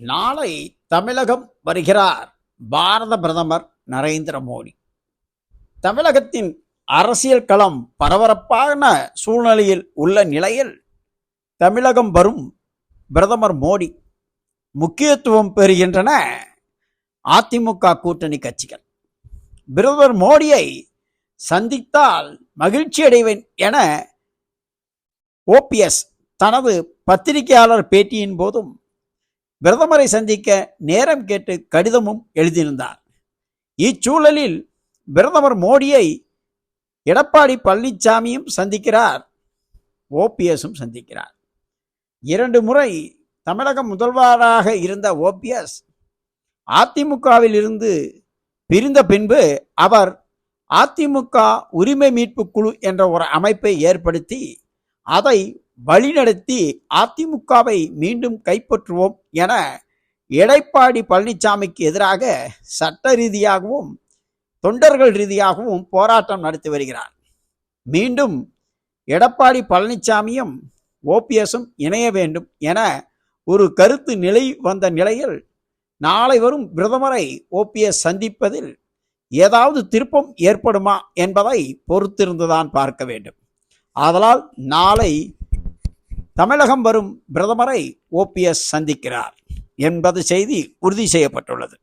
நாளை தமிழகம் வருகிறார் பாரத பிரதமர் நரேந்திர மோடி. தமிழகத்தின் அரசியல் களம் பரபரப்பான சூழ்நிலையில் உள்ள நிலையில் தமிழகம் வரும் பிரதமர் மோடி முக்கியத்துவம் பெறுகின்றன அதிமுக கூட்டணி கட்சிகள். பிரதமர் மோடியை சந்தித்தால் மகிழ்ச்சி அடைவேன் என ஓபிஎஸ் தனது பத்திரிகையாளர் பேட்டியின் போதும் பிரதமரை சந்திக்க நேரம் கேட்டு கடிதமும் எழுதியிருந்தார். இச்சூழலில் பிரதமர் மோடியை எடப்பாடி பழனிசாமியும் சந்திக்கிறார் ஓபிஎஸும் சந்திக்கிறார். இரண்டு முறை தமிழக முதல்வராக இருந்த ஓபிஎஸ் அதிமுகவில் இருந்து பிரிந்த பின்பு அவர் அதிமுக உரிமை மீட்பு குழு என்ற ஒரு அமைப்பை ஏற்படுத்தி அதை வழிநடத்தி அதிமுகவை மீண்டும் கைப்பற்றுவோம் என எடப்பாடி பழனிசாமிக்கு எதிராக சட்ட ரீதியாகவும் தொண்டர்கள் ரீதியாகவும் போராட்டம் நடத்தி வருகிறார். மீண்டும் எடப்பாடி பழனிசாமியும் ஓபிஎஸும் இணைய வேண்டும் என ஒரு கருத்து நிலை வந்த நிலையில் நாளை வரும் பிரதமரை ஓபிஎஸ் சந்திப்பதில் ஏதாவது திருப்பம் ஏற்படுமா என்பதை பொறுத்திருந்துதான் பார்க்க வேண்டும். ஆதலால் நாளை தமிழகம் வரும் பிரதமரை ஓபிஎஸ் சந்திக்கிறார் என்பது செய்தி உறுதி செய்யப்பட்டுள்ளது.